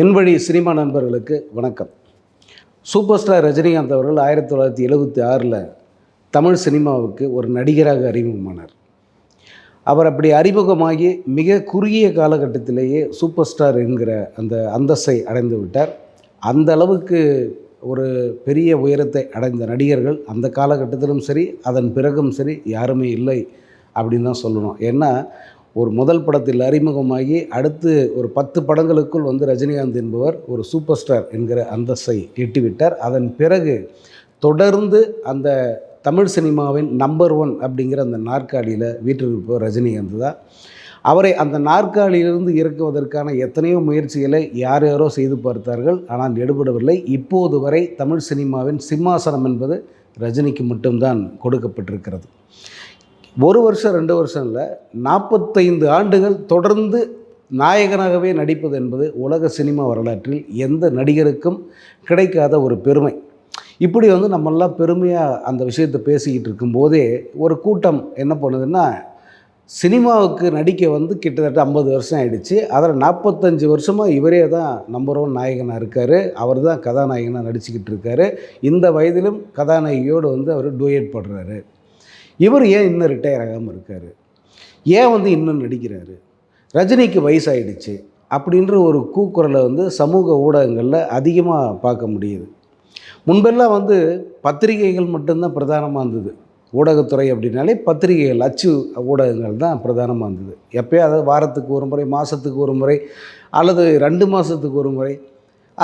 என் வழி சினிமா நண்பர்களுக்கு வணக்கம். சூப்பர் ஸ்டார் ரஜினிகாந்த் அவர்கள் ஆயிரத்தி தொள்ளாயிரத்தி எழுபத்தி ஆறில் தமிழ் சினிமாவுக்கு ஒரு நடிகராக அறிமுகமானார். அவர் அப்படி அறிமுகமாகி மிக குறுகிய காலகட்டத்திலேயே சூப்பர் ஸ்டார் என்கிற அந்த அந்தஸ்தை அடைந்து விட்டார். அந்த அளவுக்கு ஒரு பெரிய உயரத்தை அடைந்த நடிகர்கள் அந்த காலகட்டத்திலும் சரி அதன் பிறகும் சரி யாருமே இல்லை அப்படின்னு தான் சொல்லணும். ஏன்னா ஒரு முதல் படத்தில் அறிமுகமாகி அடுத்து ஒரு பத்து படங்களுக்குள் வந்து ரஜினிகாந்த் என்பவர் ஒரு சூப்பர் ஸ்டார் என்கிற அந்தஸ்தை எட்டிவிட்டார். அதன் பிறகு தொடர்ந்து அந்த தமிழ் சினிமாவின் நம்பர் ஒன் அப்படிங்கிற அந்த நாற்காலியில் வீட்டிற்கு ரஜினிகாந்த் தான். அவரை அந்த நாற்காலியிலிருந்து இறக்குவதற்கான எத்தனையோ முயற்சிகளை யார் யாரோ செய்து பார்த்தார்கள். ஆனால் எடுபடவில்லை. இப்போது வரை தமிழ் சினிமாவின் சிம்மாசனம் என்பது ரஜினிக்கு மட்டும்தான் கொடுக்கப்பட்டிருக்கிறது. ஒரு வருஷம் ரெண்டு வருஷம் இல்லை நாற்பத்தைந்து ஆண்டுகள் தொடர்ந்து நாயகனாகவே நடிப்பது என்பது உலக சினிமா வரலாற்றில் எந்த நடிகருக்கும் கிடைக்காத ஒரு பெருமை. இப்படி வந்து நம்மெல்லாம் பெருமையாக அந்த விஷயத்தை பேசிக்கிட்டு இருக்கும்போதே ஒரு கூட்டம் என்ன பண்ணுதுன்னா சினிமாவுக்கு நடிக்க வந்து கிட்டத்தட்ட ஐம்பது வருஷம் ஆயிடுச்சு. அதில் நாற்பத்தஞ்சு வருஷமாக இவரே தான் நம்பர் ஒன் நாயகனாக இருக்கார். அவர் தான் கதாநாயகனாக நடிச்சுக்கிட்டு இருக்காரு. இந்த வயதிலும் கதாநாயகியோடு வந்து அவர் டூயட் பாடுறாரு. இவர் ஏன் இன்னும் ரிட்டையர் ஆகாமல் இருக்கார்? ஏன் வந்து இன்னும் நடிக்கிறாரு? ரஜினிக்கு வயசாயிடுச்சு அப்படின்ற ஒரு கூக்குரலை வந்து சமூக ஊடகங்களில் அதிகமாக பார்க்க முடியுது. முன்பெல்லாம் வந்து பத்திரிகைகள் மட்டும்தான் பிரதானமாக இருந்தது. ஊடகத்துறை அப்படின்னாலே பத்திரிகைகள் அச்சு ஊடகங்கள் தான் பிரதானமாக இருந்தது. எப்போயாவது வாரத்துக்கு ஒரு முறை மாதத்துக்கு ஒரு முறை அல்லது ரெண்டு மாதத்துக்கு ஒரு முறை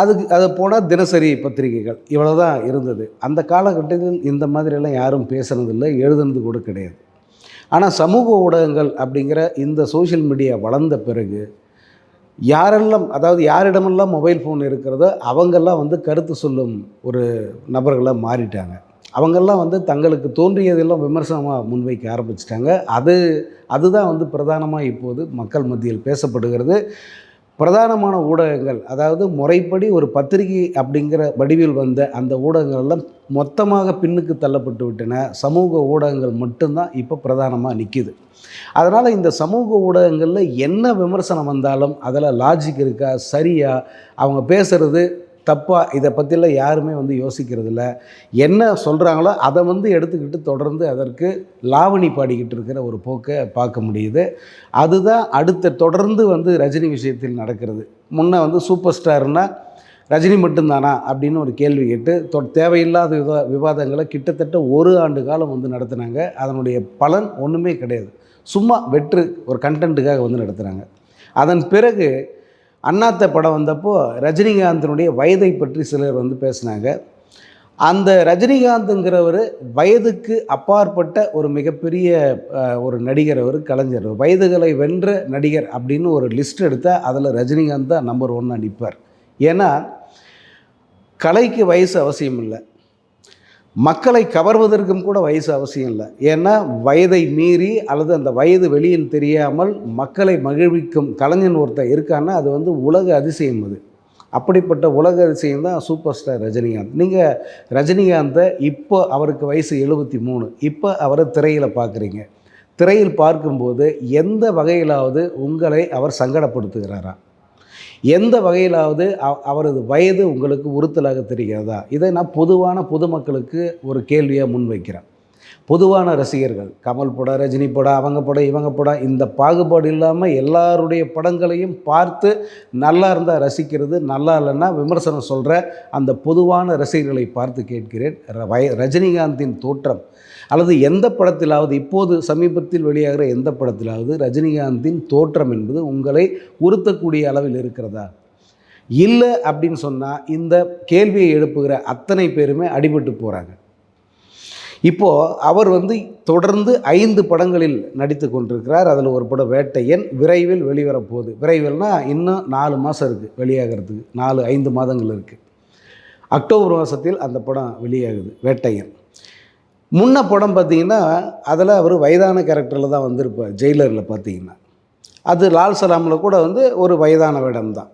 அதுக்கு அதை போனால் தினசரி பத்திரிகைகள். இவ்வளோ தான் இருந்தது. அந்த காலகட்டத்தில் இந்த மாதிரியெல்லாம் யாரும் பேசுனதில்லை எழுதுனது கூட கிடையாது. ஆனால் சமூக ஊடகங்கள் அப்படிங்கிற இந்த சோஷியல் மீடியா வளர்ந்த பிறகு யாரெல்லாம் அதாவது யாரிடமெல்லாம் மொபைல் ஃபோன் இருக்கிறதோ அவங்கெல்லாம் வந்து கருத்து சொல்லும் ஒரு நபர்களாக மாறிட்டாங்க. அவங்கெல்லாம் வந்து தங்களுக்கு தோன்றியதெல்லாம் விமர்சனமாக முன்வைக்க ஆரம்பிச்சிட்டாங்க. அது அதுதான் வந்து பிரதானமாக இப்போது மக்கள் மத்தியில் பேசப்படுகிறது. பிரதானமான ஊடகங்கள் அதாவது முறைப்படி ஒரு பத்திரிகை அப்படிங்கிற வடிவில் வந்த அந்த ஊடகங்கள்லாம் மொத்தமாக பின்னுக்கு தள்ளப்பட்டு விட்டன. சமூக ஊடகங்கள் மட்டும்தான் இப்போ பிரதானமாக நிற்கிது அதனால் இந்த சமூக ஊடகங்களில் என்ன விமர்சனம் வந்தாலும் அதில் லாஜிக் இருக்கா சரியா? அவங்க பேசுகிறது தப்பாக இதை பற்றிலாம் யாருமே வந்து யோசிக்கிறது இல்லை என்ன சொல்கிறாங்களோ அதை வந்து எடுத்துக்கிட்டு தொடர்ந்து அதற்கு லாவணி பாடிக்கிட்டு இருக்கிற ஒரு போக்கை பார்க்க முடியுது. அதுதான் அடுத்த தொடர்ந்து வந்து ரஜினி விஷயத்தில் நடக்கிறது. முன்னே வந்து சூப்பர் ஸ்டார்னால் ரஜினி மட்டும்தானா அப்படின்னு ஒரு கேள்வி கேட்டு தொ தேவையில்லாத விவா விவாதங்களை கிட்டத்தட்ட ஒரு ஆண்டு காலம் வந்து நடத்துனாங்க. அதனுடைய பலன் ஒன்றுமே கிடையாது. சும்மா வெற்று ஒரு கண்டென்ட்டுக்காக வந்து நடத்துகிறாங்க அதன் பிறகு அண்ணாத்த படம் வந்தப்போ ரஜினிகாந்தினுடைய வயதை பற்றி சிலர் வந்து பேசினாங்க. அந்த ரஜினிகாந்துங்கிறவர் வயதுக்கு அப்பாற்பட்ட ஒரு மிகப்பெரிய ஒரு நடிகர் அவர் கலைஞர். வயதுகளை வென்ற நடிகர் அப்படின்னு ஒரு லிஸ்ட் எடுத்தால் அதில் ரஜினிகாந்த் தான் நம்பர் ஒன்னாக நிற்பார் ஏன்னா கலைக்கு வயசு அவசியம் இல்லை மக்களை கவர்வதற்கும் கூட வயசு அவசியம் இல்லை. ஏன்னா வயதை மீறி அல்லது அந்த வயது வெளியில் தெரியாமல் மக்களை மகிழ்விக்கும் கலைஞன் ஒருத்தர் இருக்கான்னா அது வந்து உலக அதிசயம் அது. அப்படிப்பட்ட உலக அதிசயம் தான் சூப்பர் ஸ்டார் ரஜினிகாந்த். நீங்கள் ரஜினிகாந்தை இப்போ அவருக்கு வயசு எழுபத்தி மூணு. இப்போ அவரை திரையில் பார்க்குறீங்க. திரையில் பார்க்கும்போது எந்த வகையிலாவது உங்களை அவர் சங்கடப்படுத்துகிறாரா? எந்த வகையிலாவது அவரது வயது உங்களுக்கு உறுத்தலாக தெரிகிறதா? இதை நான் பொதுவான பொதுமக்களுக்கு ஒரு கேள்வியாக முன்வைக்கிறேன். பொதுவான ரசிகர்கள் கமல் பட ரஜினி படம் அவங்க படம் இவங்க படம் இந்த பாகுபாடு இல்லாமல் எல்லாருடைய படங்களையும் பார்த்து நல்லா இருந்தால் ரசிக்கிறது நல்லா இல்லைன்னா விமர்சனம் சொல்கிற அந்த பொதுவான ரசிகர்களை பார்த்து கேட்கிறேன். ர- வய ரஜினிகாந்தின் தோற்றம் அல்லது எந்த படத்திலாவது இப்போது சமீபத்தில் வெளியாகிற எந்த படத்திலாவது ரஜினிகாந்தின் தோற்றம் என்பது உங்களை உறுத்தக்கூடிய அளவில் இருக்கிறதா? இல்லை அப்படின்னு சொன்னால் இந்த கேள்வியை எழுப்புகிற அத்தனை பேருமே அடிபட்டு போகிறாங்க இப்போது அவர் வந்து தொடர்ந்து ஐந்து படங்களில் நடித்து கொண்டிருக்கிறார். அதில் ஒரு படம் வேட்டையன் விரைவில் வெளிவரப்போகுது. விரைவில்னா இன்னும் நாலு மாதம் இருக்குது வெளியாகிறதுக்கு. நாலு ஐந்து மாதங்கள் இருக்குது அக்டோபர் மாதத்தில் அந்த படம் வெளியாகுது வேட்டையன். முன்ன படம் பார்த்தீங்கன்னா அதில் அவர் வயதான கேரக்டரில் தான் வந்திருப்பார் ஜெயிலரில் பார்த்தீங்கன்னா. அது லால் சலாமில் கூட வந்து ஒரு வயதான வேடம் தான்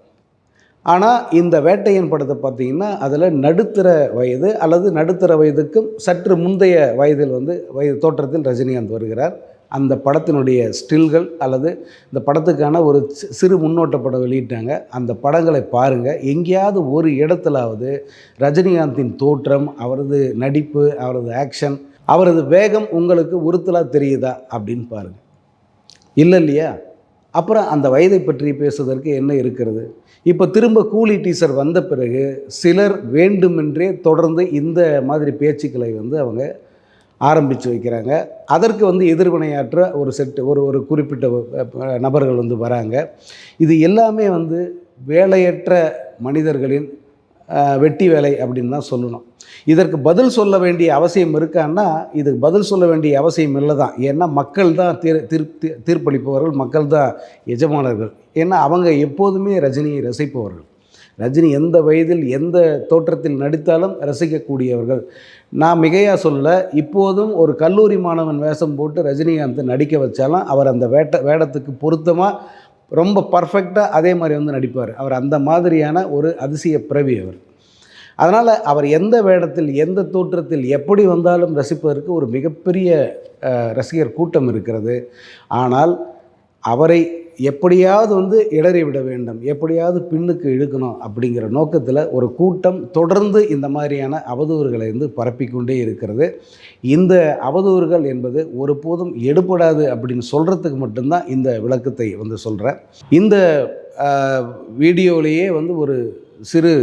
ஆனால் இந்த வேட்டையன் படத்தை பார்த்தீங்கன்னா அதில் நடுத்தர வயது அல்லது நடுத்தர வயதுக்கும் சற்று முந்தைய வயதில் வந்து வயது தோற்றத்தில் ரஜினிகாந்த் வருகிறார். அந்த படத்தினுடைய ஸ்டில்கள் அல்லது இந்த படத்துக்கான ஒரு சிறு முன்னோட்ட படம் வெளியிட்டாங்க. அந்த படங்களை பாருங்கள் எங்கேயாவது ஒரு இடத்துலாவது ரஜினிகாந்தின் தோற்றம் அவரது நடிப்பு அவரது ஆக்ஷன் அவரது வேகம் உங்களுக்கு உறுத்தலாக தெரியுதா அப்படின்னு பாருங்கள் இல்லை இல்லையா? அப்புறம் அந்த வயதை பற்றி பேசுவதற்கு என்ன இருக்கிறது? இப்போ திரும்ப கூலி டீசர் வந்த பிறகு சிலர் வேண்டுமென்றே தொடர்ந்து இந்த மாதிரி பேச்சுக்களை வந்து அவங்க ஆரம்பித்து வைக்கிறாங்க. அதற்கு வந்து எதிர்வினையாற்ற ஒரு செட்டு ஒரு ஒரு குறிப்பிட்ட நபர்கள் வந்து வராங்க. இது எல்லாமே வந்து வேலையற்ற மனிதர்களின் வெட்டி வேலை அப்படின்னு தான் சொல்லணும். இதற்கு பதில் சொல்ல வேண்டிய அவசியம் இருக்கான்னா இதுக்கு பதில் சொல்ல வேண்டிய அவசியம் இல்லை தான் ஏன்னா மக்கள் தான் தீர் தீர் தீர்ப்பளிப்பவர்கள் மக்கள் தான் எஜமானர்கள். ஏன்னா அவங்க எப்போதுமே ரஜினியை ரசிப்பவர்கள். ரஜினி எந்த வயதில் எந்த தோற்றத்தில் நடித்தாலும் ரசிக்கக்கூடியவர்கள். நான் மிகையாக சொல்ல இப்போதும் ஒரு கல்லூரி மாணவன் வேஷம் போட்டு ரஜினிகாந்த் நடிக்க வச்சாலும் அவர் அந்த வேட்ட வேடத்துக்கு பொருத்தமாக ரொம்ப பர்ஃபெக்டாக அதே மாதிரி வந்து நடிப்பார். அவர் அந்த மாதிரியான ஒரு அதிசய பிறவி அவர். அதனால் அவர் எந்த வேடத்தில் எந்த தோற்றத்தில் எப்படி வந்தாலும் ரசிப்பதற்கு ஒரு மிகப்பெரிய ரசிகர் கூட்டம் இருக்கிறது. ஆனால் அவரை எப்படியாவது வந்து இடறி விட வேண்டும் எப்படியாவது பின்னுக்கு இழுக்கணும் அப்படிங்கிற நோக்கத்தில் ஒரு கூட்டம் தொடர்ந்து இந்த மாதிரியான அவதூறுகளை வந்து பரப்பிக்கொண்டே இருக்கிறது. இந்த அவதூறுகள் என்பது ஒருபோதும் எடுபடாது அப்படின்னு சொல்கிறதுக்கு மட்டும்தான் இந்த விளக்கத்தை வந்து சொல்கிறேன் இந்த வீடியோலேயே வந்து ஒரு சிறு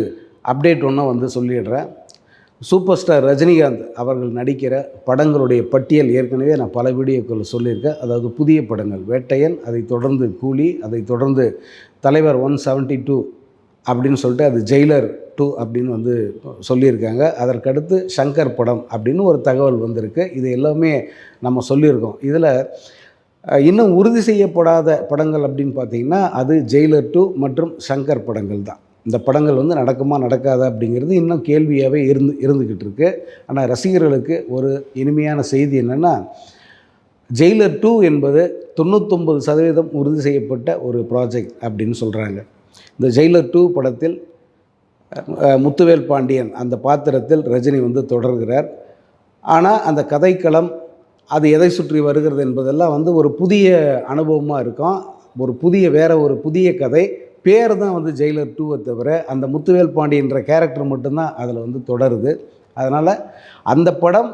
அப்டேட் ஒன்று வந்து சொல்லிடுறேன். சூப்பர் ஸ்டார் ரஜினிகாந்த் அவர்கள் நடிக்கிற படங்களுடைய பட்டியல் ஏற்கனவே நான் பல வீடியோக்கள் சொல்லியிருக்கேன். அதாவது புதிய படங்கள் வேட்டையன் அதை தொடர்ந்து கூலி அதை தொடர்ந்து தலைவர் ஒன் செவன்ட்டி டூ அப்படின்னு சொல்லிட்டு அது ஜெயிலர் டூ அப்படின்னு வந்து சொல்லியிருக்காங்க. அதற்கடுத்து சங்கர் படம் அப்படின்னு ஒரு தகவல் வந்திருக்கு. இது எல்லாமே நம்ம சொல்லியிருக்கோம். இதில் இன்னும் உறுதி செய்யப்படாத படங்கள் அப்படின்னு பார்த்தீங்கன்னா அது ஜெயிலர் டூ மற்றும் சங்கர் படங்கள் தான். இந்த படங்கள் வந்து நடக்குமா நடக்காதா அப்படிங்கிறது இன்னும் கேள்வியாகவே இருந்து இருந்துக்கிட்டு இருக்கு. ஆனால் ரசிகர்களுக்கு ஒரு இனிமையான செய்தி என்னென்னா ஜெயிலர் டூ என்பது தொண்ணூத்தொம்பது சதவீதம் உறுதி செய்யப்பட்ட ஒரு ப்ராஜெக்ட் அப்படின்னு சொல்கிறாங்க இந்த ஜெயிலர் டூ படத்தில் முத்துவேல் பாண்டியன் அந்த பாத்திரத்தில் ரஜினி வந்து தொடர்கிறார். ஆனால் அந்த கதைக்களம் அது எதை சுற்றி வருகிறது என்பதெல்லாம் வந்து ஒரு புதிய அனுபவமாக இருக்கும். ஒரு புதிய வேற ஒரு புதிய கதை பேர் தான் வந்து ஜெயிலர் டூவை தவிர அந்த முத்துவேல் பாண்டியன்ற கேரக்டர் மட்டும்தான் அதில் வந்து தொடருது. அதனால் அந்த படம்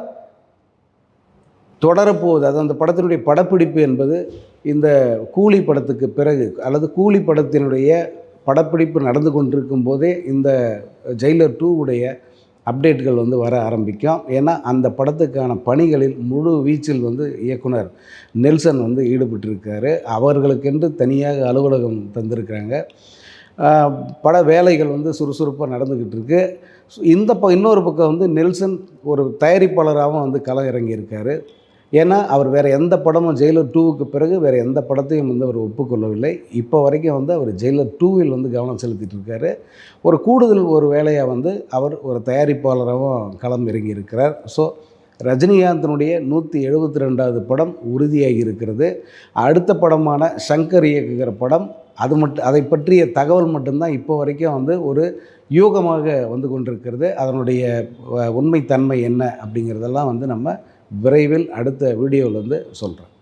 தொடரப்போகுது. அது அந்த படத்தினுடைய படப்பிடிப்பு என்பது இந்த கூலி படத்துக்கு பிறகு அல்லது கூலி படத்தினுடைய படப்பிடிப்பு நடந்து கொண்டிருக்கும் போதே இந்த ஜெயிலர் டூ உடைய அப்டேட்கள் வந்து வர ஆரம்பிக்கும். ஏன்னா அந்த படத்துக்கான பணிகளில் முழு வீச்சில் வந்து இயக்குனர் நெல்சன் வந்து ஈடுபட்டிருக்காரு. அவர்களுக்கென்று தனியாக அலுவலகம் தந்திருக்கிறாங்க. பட வேலைகள் வந்து சுறுசுறுப்பாக நடந்துக்கிட்டு இருக்கு இந்த ப இன்னொரு பக்கம் வந்து நெல்சன் ஒரு தயாரிப்பாளராகவும் வந்து களம் இறங்கியிருக்காரு. ஏன்னா அவர் வேறு எந்த படமும் ஜெயிலர் டூவுக்கு பிறகு வேறு எந்த படத்தையும் வந்து அவர் ஒப்புக்கொள்ளவில்லை. இப்போ வரைக்கும் வந்து அவர் ஜெயிலர் டூவில் வந்து கவனம் செலுத்திட்டு இருக்காரு ஒரு கூடுதல் ஒரு வேலையாக வந்து அவர் ஒரு தயாரிப்பாளராகவும் களம் இறங்கி இருக்கிறார். ஸோ ரஜினிகாந்தினுடைய நூற்றி எழுபத்தி ரெண்டாவது படம் உறுதியாகி இருக்கிறது. அடுத்த படமான சங்கர் இயக்குகிற படம் அது மட்டும் அதை பற்றிய தகவல் மட்டும்தான் இப்போ வரைக்கும் வந்து ஒரு யூகமாக வந்து கொண்டிருக்கிறது. அதனுடைய உண்மைத்தன்மை என்ன அப்படிங்கிறதெல்லாம் வந்து நம்ம விரைவில் அடுத்த வீடியோவில் வந்து சொல்கிறேன்